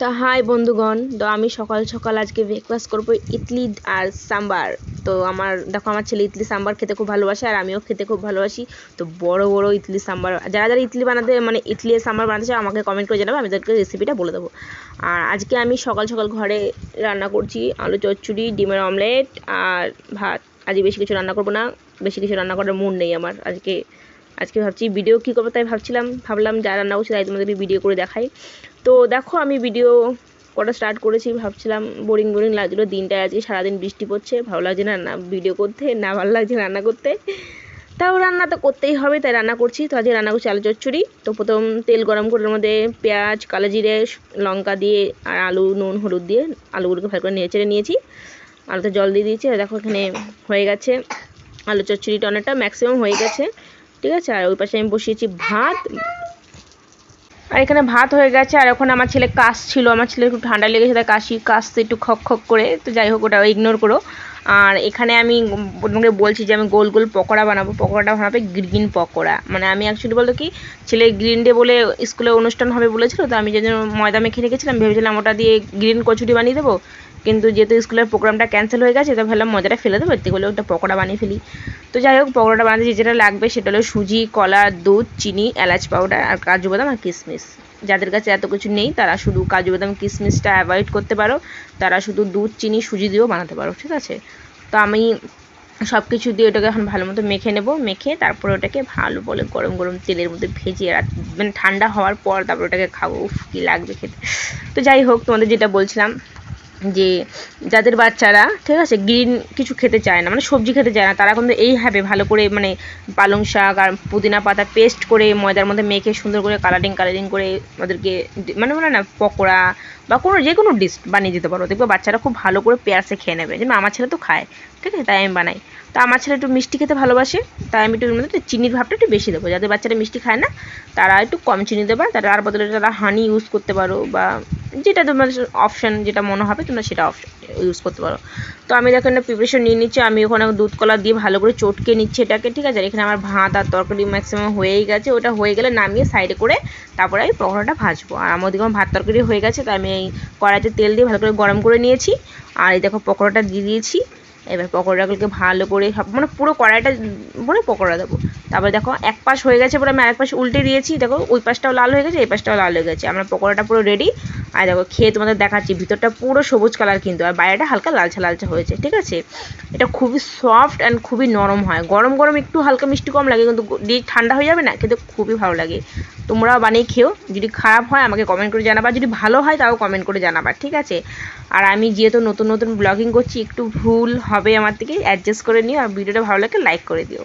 তা হাই বন্ধুগণ, তো আমি সকাল সকাল আজকে ব্রেকফাস্ট করব ইডলি আর সাম্বার। তো আমার, দেখো আমার ছেলে ইডলি সাম্বার খেতে খুব ভালোবাসে আর আমিও খেতে খুব ভালোবাসি। তো বড় বড় ইডলি সাম্বার, যারা যারা ইডলি বানাতে মানে ইডলি সাম্বার বানাতে চায় আমাকে কমেন্ট করে জানাবে, আমি তাদেরকে রেসিপিটা বলে দেবো। আর আজকে আমি সকাল সকাল ঘরে রান্না করছি আলু চচ্চড়ি, ডিমের অমলেট আর ভাত। আজকে বেশি কিছু রান্না করব না, বেশি কিছু রান্না করার মন নেই আমার আজকে। আজকে ভাবছি ভিডিও কী করব, তাই ভাবছিলাম, ভাবলাম যা রান্না করছি তাই তোমাদেরকে ভিডিও করে দেখাই। তো দেখো, আমি ভিডিও করা স্টার্ট করেছি, ভাবছিলাম বোরিং বোরিং লাগছিল, দিনটায় আজকে সারাদিন বৃষ্টি পড়ছে, ভালো লাগছে না না ভিডিও করতে, না ভালো লাগছে রান্না করতে। তাও রান্না তো করতেই হবে, তাই রান্না করছি। তো আজকে রান্না করছি আলু চচ্চড়ি। তো প্রথম তেল গরম করে ওর মধ্যে পেঁয়াজ, কালো জিরে, লঙ্কা দিয়ে আর আলু, নুন, হলুদ দিয়ে আলুগুলোকে ভালো করে নেড়ে নিয়েছি। আলুতে জল দিয়ে দিয়েছি, আর দেখো এখানে হয়ে গেছে আলু চচ্চড়িটা অনেকটা ম্যাক্সিমাম হয়ে গেছে। ঠিক আছে? আর ওই পাশে আমি বসিয়েছি ভাত। আর এখানে ভাত হয়ে গেছে, আর ওখানে আমার ছেলে কাশ ছিল আমার ছেলে একটু ঠান্ডা লেগেছে, তাই কাশি, কাশতে একটু খক খক করে। তো যাই হোক, ওটা ইগনোর করো। আর এখানে আমি তোমাকে বলছি যে আমি গোল গোল পকোড়া বানাবো। পকোড়াটা বানাবে গ্রিন পকোড়া। মানে আমি অ্যাকচুয়ালি বলতো কি, ছেলে গ্রিন ডে বলে স্কুলে অনুষ্ঠান হবে বলেছিল, তো আমি যে ময়দা মেখে রেখেছিলাম, ভেবেছিলাম ওটা দিয়ে গ্রিন কচুরি বানিয়ে দেবো। কিন্তু যেহেতু স্কুলের প্রোগ্রামটা ক্যান্সেল হয়ে গেছে, তো ভাবলাম মজাটা ফেলে দেবো এতে ওটা পকোড়া বানিয়ে ফেলি। তো যাই হোক, পকোড়াটা বানাতে যে যেটা লাগবে সেটা হলো সুজি, কলা, দুধ, চিনি, এলাচ পাউডার আর কাজু বাদাম আর কিশমিশ যাদের কাছে এত কিছু নেই, তারা শুধু কাজু বাদাম কিশমিশটা অ্যাভয়েড করতে পারো। তারা শুধু দুধ, চিনি, সুজি দিয়েও বানাতে পারো, ঠিক আছে? তো আমি সব কিছু দিয়ে ওটাকে এখন ভালো মতো মেখে নেব, মেখে তারপরে ওটাকে ভালো বলে গরম গরম তেলের মধ্যে ভেজে রাত মানে ঠান্ডা হওয়ার পর তারপর ওটাকে খাব। উফ, কী লাগবে খেতে। তো যাই হোক, তোমাদের যেটা বলছিলাম যে যাদের বাচ্চারা, ঠিক আছে গ্রিন কিছু খেতে চায় না মানে সবজি খেতে চায় না, তারা কিন্তু এইভাবে ভালো করে মানে পালং শাক আর পুদিনা পাতা পেস্ট করে ময়দার মধ্যে মেখে সুন্দর করে কালারিং কালারিং করে ওদেরকে মানে বলে না, পকোড়া বা কোনো যে কোনো ডিশ বানিয়ে দিতে পারো। দেখবে বাচ্চারা খুব ভালো করে পেঁয়াজে খেয়ে নেবে। যেমন আমার ছেলে তো খায়, ঠিক আছে, তাই আমি বানাই। তো আমার ছেলে একটু মিষ্টি খেতে ভালোবাসে, তাই আমি একটু মধ্যে চিনির ভাবটা একটু বেশি দেবো। যাদের বাচ্চারা মিষ্টি খায় না, তারা একটু কম চিনি দেবে, তারা তার বদলে তারা হানি ইউজ করতে পারো বা যেটা তোমার অপশান যেটা মনে হবে, তোমরা সেটা ইউজ করতে পারো। তো আমি দেখো একটা প্রিপারেশন নিয়ে নিচ্ছি, আমি ওখানে দুধ কলা দিয়ে ভালো করে চটকে নিচ্ছি এটাকে, ঠিক আছে? আর এখানে আমার ভাত আর তরকারি ম্যাক্সিমাম হয়েই গেছে, ওটা হয়ে গেলে নামিয়ে সাইডে করে তারপরে আমি পকোড়াটা ভাজবো। আর আমার আমার ভাত তরকারি হয়ে গেছে তো আমি এই কড়াইতে তেল দিয়ে ভালো করে গরম করে নিয়েছি। আর এই দেখো পকোড়াটা দিয়ে দিয়েছি। এবার পকোড়াগুলোকে ভালো করে সব মানে পুরো কড়াইটা ভরে পকোড়া দেবো। তারপরে দেখো এক পাশ হয়ে গেছে পরে আমি আরেক পাশ উল্টে দিয়েছি। দেখো ওই পাশটাও লাল হয়ে গেছে, এই পাশটাও লাল হয়ে গেছে। আমার পকোড়াটা পুরো রেডি আর দেখো, খেয়ে তোমাদের দেখাচ্ছি, ভিতরটা পুরো সবুজ কালার কিন্তু, আর বাইরেটা হালকা লালচা লালচা হয়েছে, ঠিক আছে? এটা খুবই সফট অ্যান্ড খুবই নরম হয়। গরম গরম একটু হালকা মিষ্টি কম লাগে, কিন্তু ঠান্ডা হয়ে যাবে না কিন্তু খুবই ভালো লাগে। তোমরাও বানিয়ে খেও, যদি খারাপ হয় আমাকে কমেন্ট করে জানাবা, যদি ভালো হয় তাও কমেন্ট করে জানাবা, ঠিক আছে? আর আমি যেহেতু নতুন নতুন ব্লগিং করছি, একটু ভুল হবে আমার থেকে অ্যাডজাস্ট করে নিও, আর ভিডিওটা ভালো লাগে লাইক করে দিও।